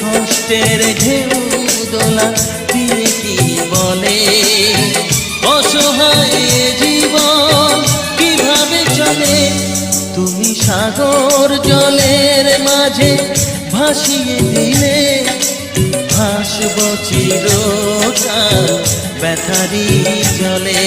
কষ্টের ঢেউ দোলা কি বলে? অসহায় জীবন কীভাবে চলে? তুমি সাগর জলের মাঝে ভাসিয়ে দিলে, ভাসব চিরকাল ব্যথারি জলে।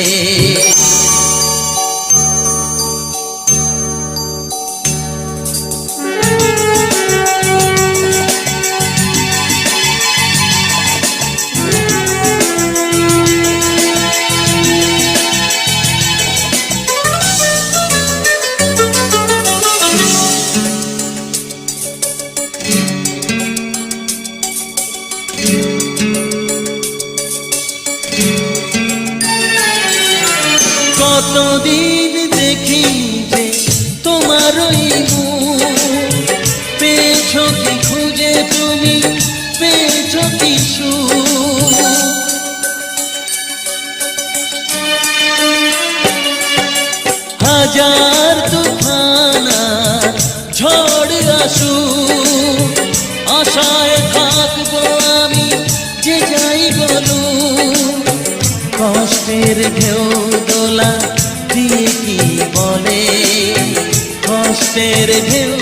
কষ্টের ঢেউ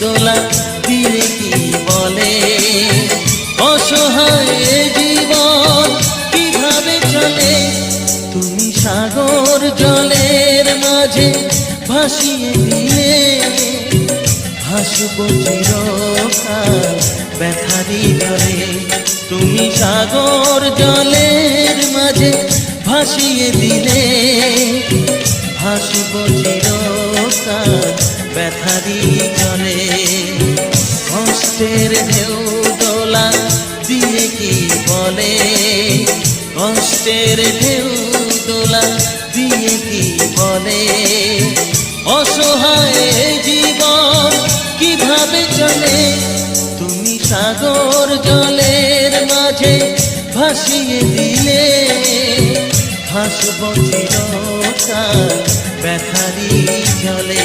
দোলা দিয়ে কি বলে? অসহায় জীবন কীভাবে চলে? তুমি সাগর জলের মাঝে ভাসিয়ে দিলে। ভাসব চিরকাল ব্যথারি জলে তুমি সাগর জলের মাঝে ভাসিয়ে দিলে। ভাসব চিরকাল ব্যথারি জলে কষ্টের ঢেউ দোলা দিয়ে কি বলে? কষ্টের ঢেউ দোলা দিয়ে কি বলে? অসহায় জীবন কীভাবে চলে? তুমি সাগর জলের মাঝে ভাসিয়ে দিলে। ভাসব চিরকাল ব্যথারি জলে।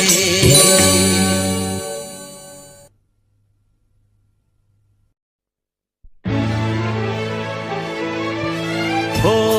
হো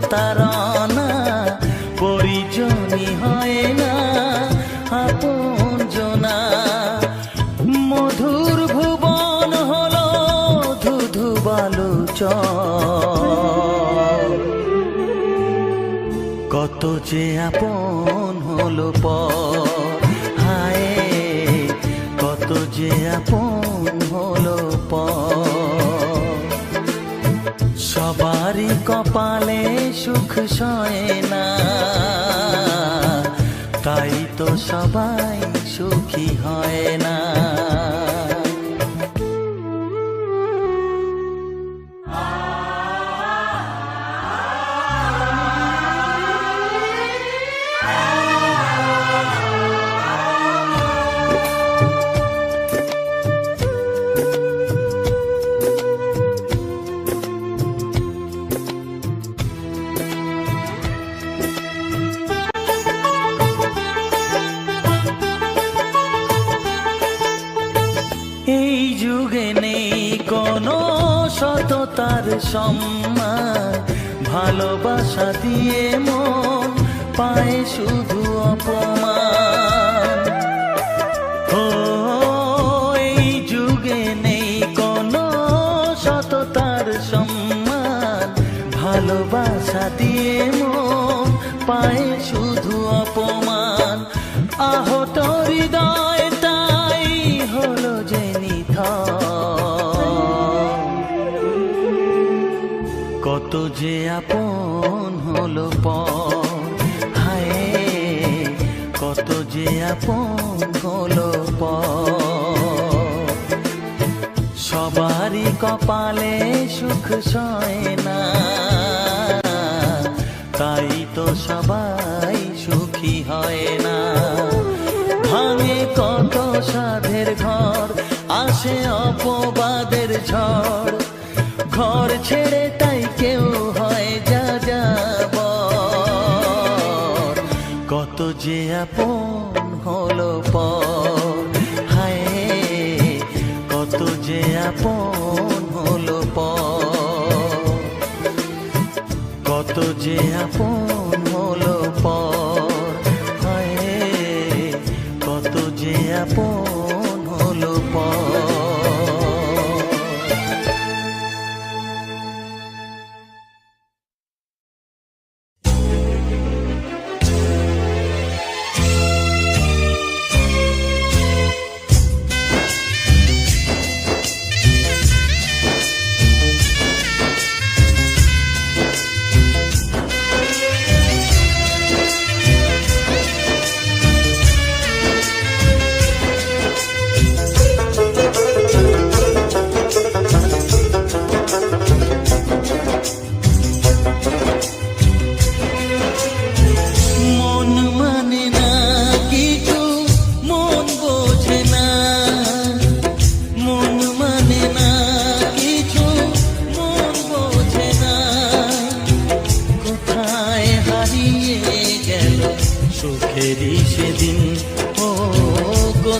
প্রতারণা পরিজনই হয় না, আপন জনা। মধুর ভুবন হল ধুধু বালুচ কত যে আপন হল পর সুখ সয় না। তাই তো সবাই সুখী হয় না। ভালোবাসা দিয়ে মন পায় শুধু অপমান। ও, এই যুগে নেই কোনো সততার সম্মান। ভালোবাসা দিয়ে মন পায় শুধু অপমান। আহত হৃদয় তাই হলো যে নিথর। কত যে আপন হলো পর হায়, কত যে আপন হলো পর সবারই কপালে সুখ সয় না। তাই তো সবাই সুখী হয় না। ভাঙে কত সাধের ঘর, আসে অপবাদের ঝড়। ঘর ছেড়ে তাই কেউ হয় যে আপন হল পর হায় কত যে আপন হল পর কত যে আপন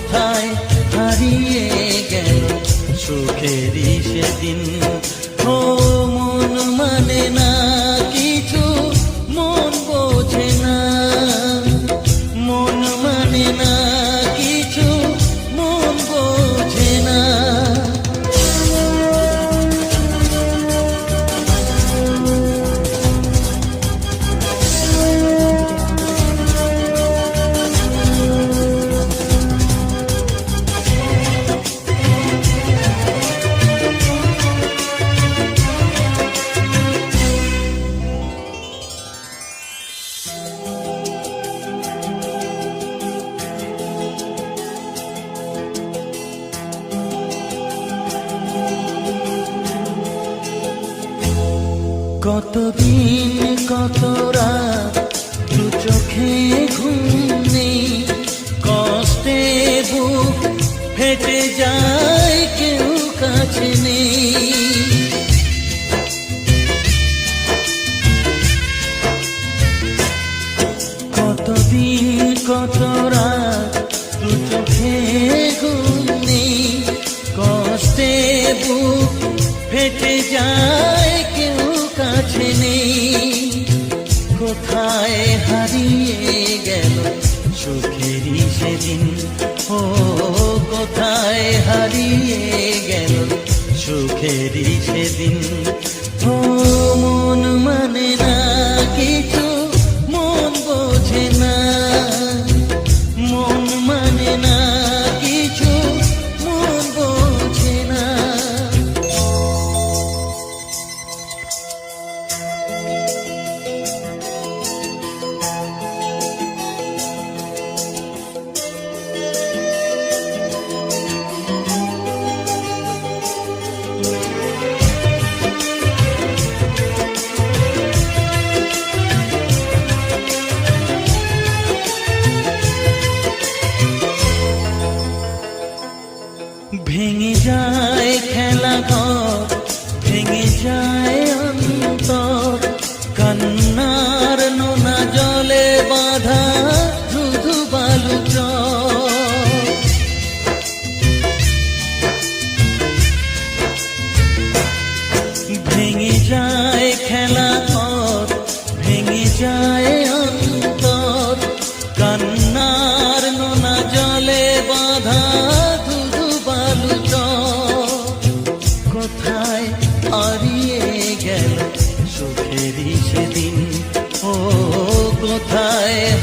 কোথায় হারিয়ে গেল। সুখেরই সেদিন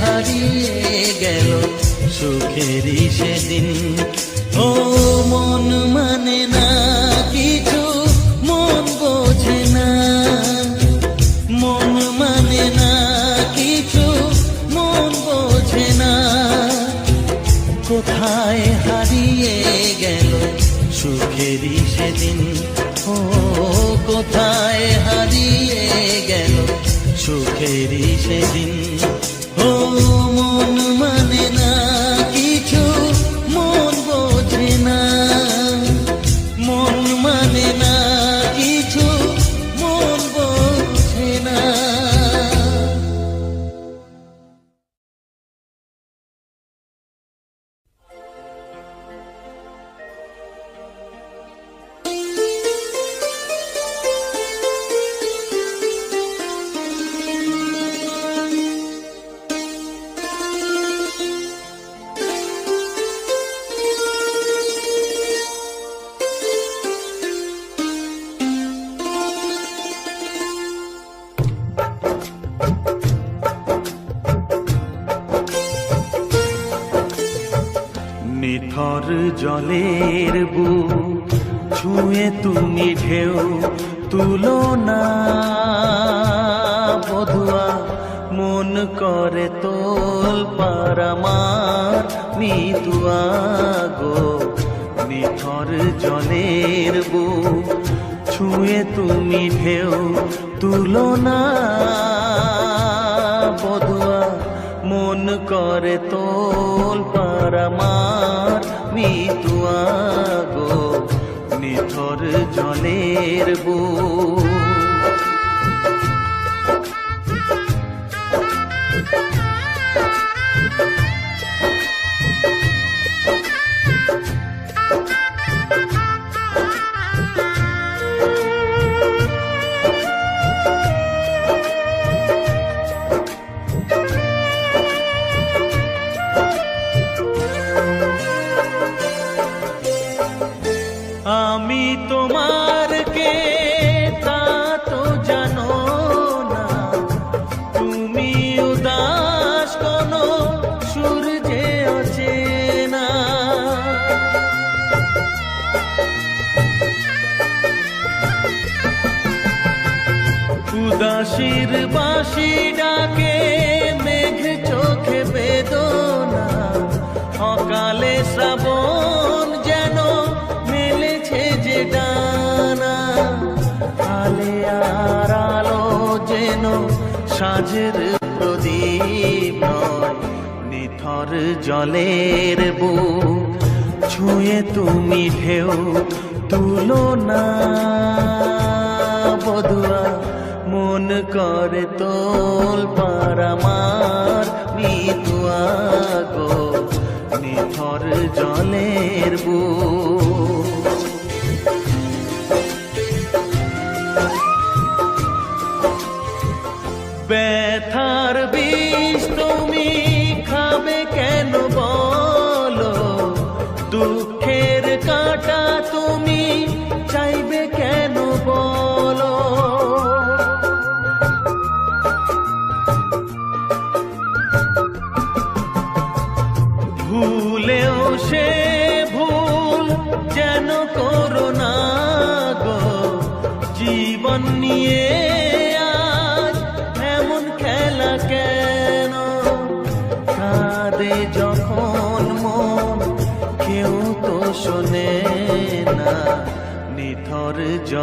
হারিয়ে গেল সুখেরই সেদিন। ও মন মানে না কিছু, মন বোঝে না। মন মানে না কিছু, মন বোঝে না। কোথায় হারিয়ে গেল সুখেরই সেদিন? ও কোথায় হারিয়ে গেল সুখেরই সেদিন? মন করে তোল পারামার মিতু আগো নিথর জলের বউ উদাসীর বাসি ডাকে, মেঘ চোখে বেদনা। সকালে শ্রাবণ যেন মেলেছে যে ডানা। আলে আর আলো যেন সাজের প্রদীপ নিথর জলের বুক। ছুঁয়ে তুমি ঢেউ তুলো না বদুয়া মন করে তোল পারামার মিতুয়া গো নিথর জলের বুক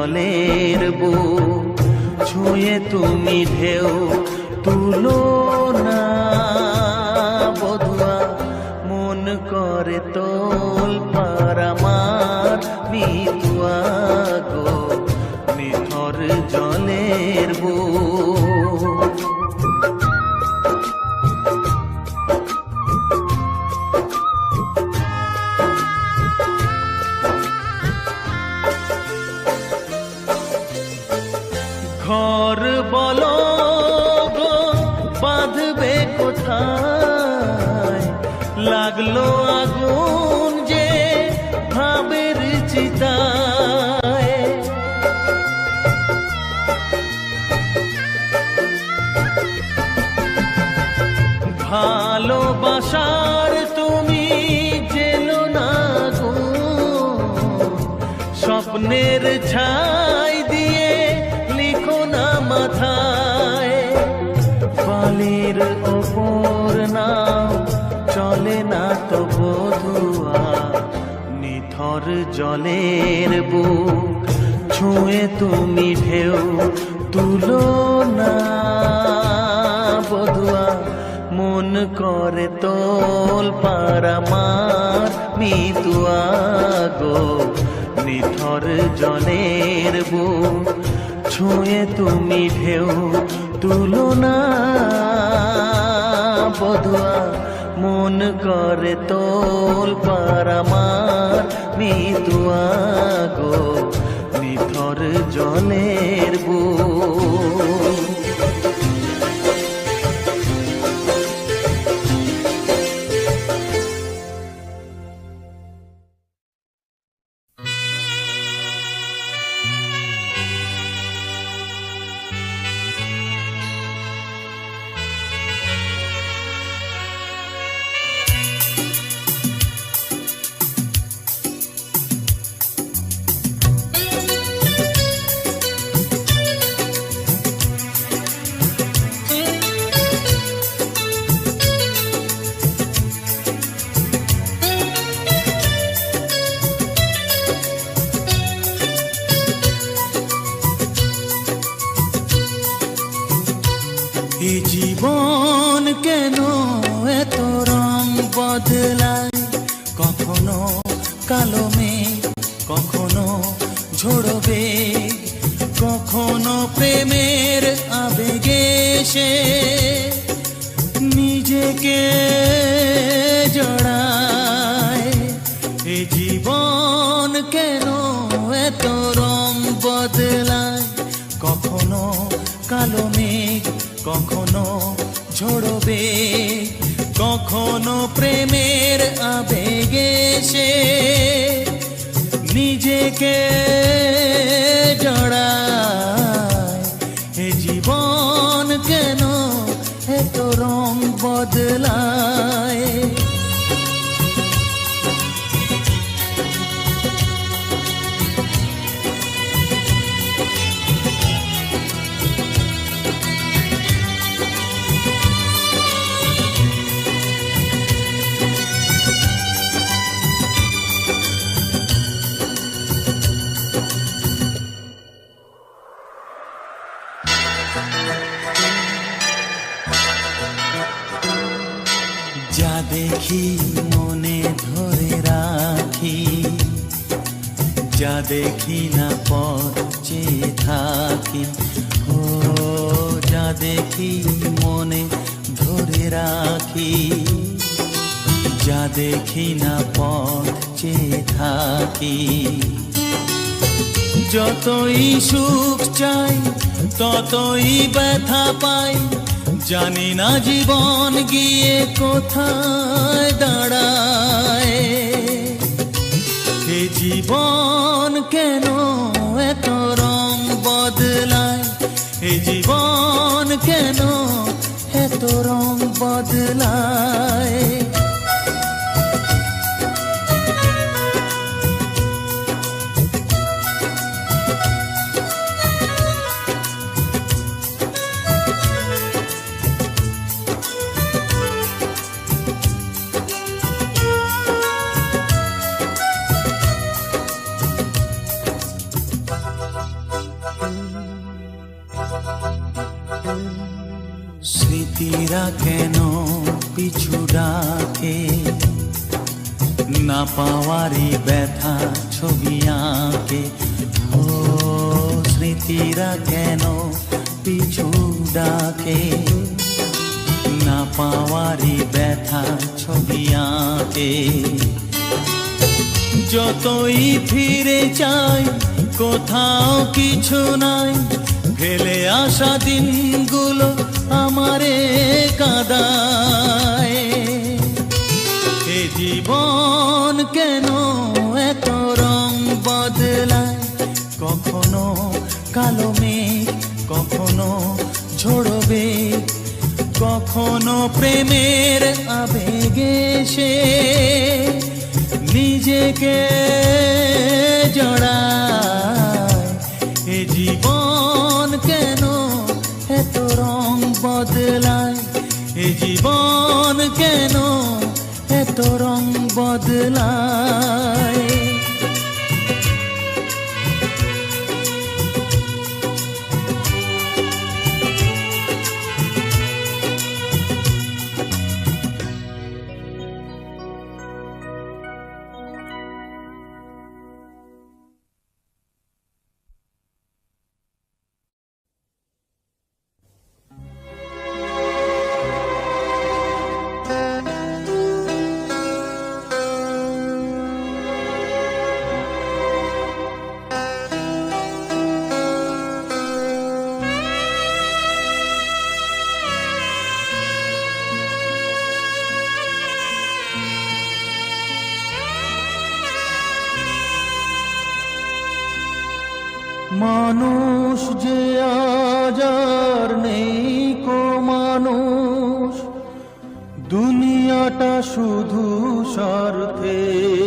জলের বো ছুঁয়ে তুমি ঢেউ তুলো না। বধুয়া, মন করে তোল পারামার মিতুয়া গো। নিথর জলের বুক স্বপ্নের ছাই দিয়ে লিখো না মাথায়। বালির ওপর নাও, চলে না তো বধুয়া, নিথর জলের বুক, ছুঁয়ে তুমি ঢেউ তুলো না বধুয়া। মন করে তোল পারামার মিতুয়া গো। নিথর জলের বুক, ছুঁয়ে তুমি ঢেউ তুলো না বধুয়া, মন করে তোল পারামার মিতুয়া গো, নিথর জলের বুক। নিজেকে জড়ায়। এ জীবন কেন এত রং বদলায়? না পথ চেয়ে থাকি। যতই সুখ চাই, ততই ব্যথা পাই। জানি না জীবন গিয়ে কোথায় দাঁড়ায়। এ জীবন কেন এত রং বদলায়? এ জীবন কেন এত রং বদলায়? স্মৃতিরা কেন পিছু ডাকে? না পাওয়ারই ব্যথা ছবি আঁকে। ও স্মৃতিরা কেন পিছু ডাকে? না পাওয়ারই ব্যথা ছবি আঁকে। যতই ফিরে চাই, কোথাও কিছু নাই। ফেলে আসা দিনগুলো আমারে কাদায়। এ জীবন কেন এত রং বদলায়? কখনো কালো মেঘ, কখনো ঝোড়বে কখনো প্রেমের আবেগে সে নিজেকে জড়ায়। এ জীবন জীবন কেন এত রং বদলায়? মানুষ যে আজার নেই কো মানুষ। দুনিয়াটা শুধু স্বার্থে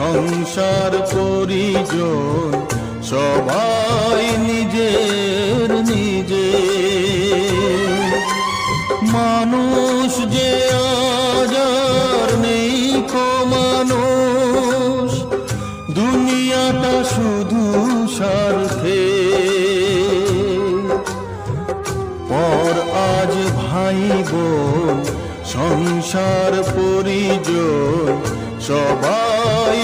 সংসার পরিজন, সবাই নিজের নিজে। মানুষ যে আজার নেই মানুষ, দুনিয়াটা শুধু স্বার্থে। পর আজ ভাই বোন, সংসার পরিজন, সবাই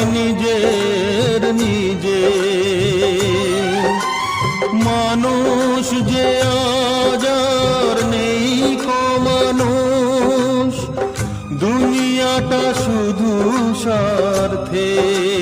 নিজের নিজে। মানুষ যে আজার নেই মানুষ দুনিয়াটা শুধু স্বার্থে।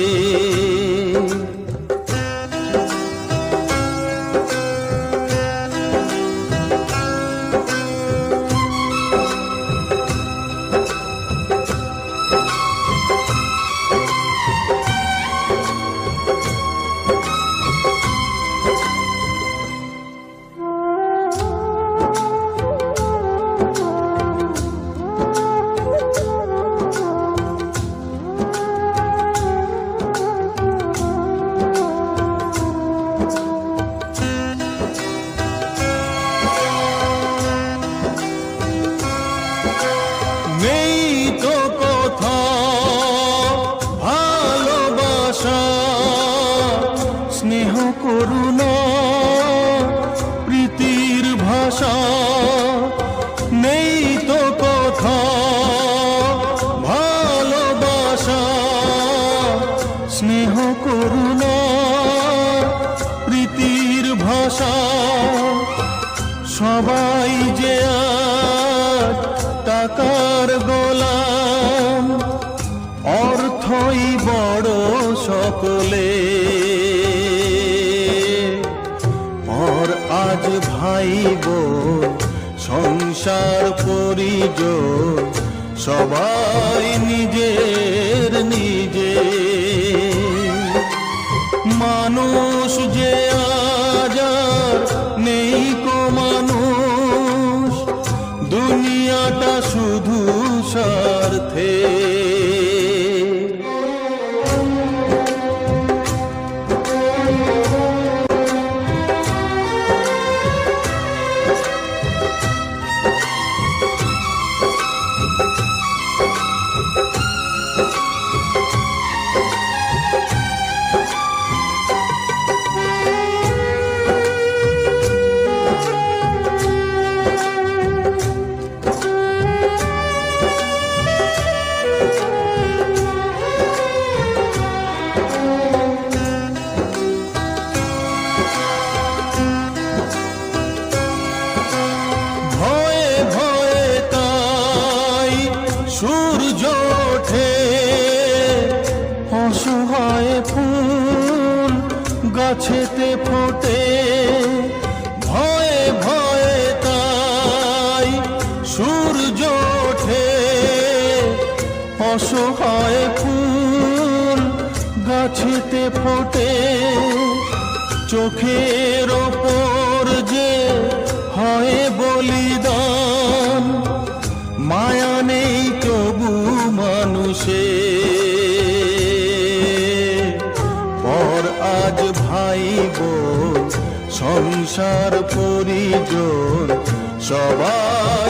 সবাই নিজের ফোটে চোখের ওপর যে হয় বলিদান, মায়া নেই তবু মানুষে। পর আজ ভাইব, সংসার পরিজন, সবার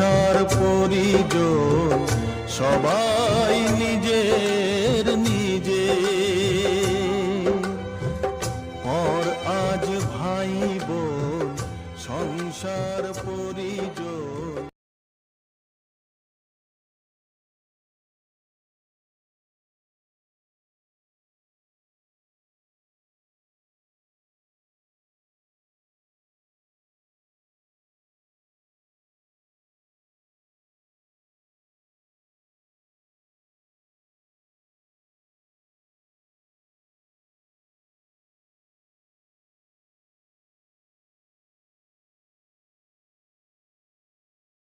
আশার পরিজ সবাই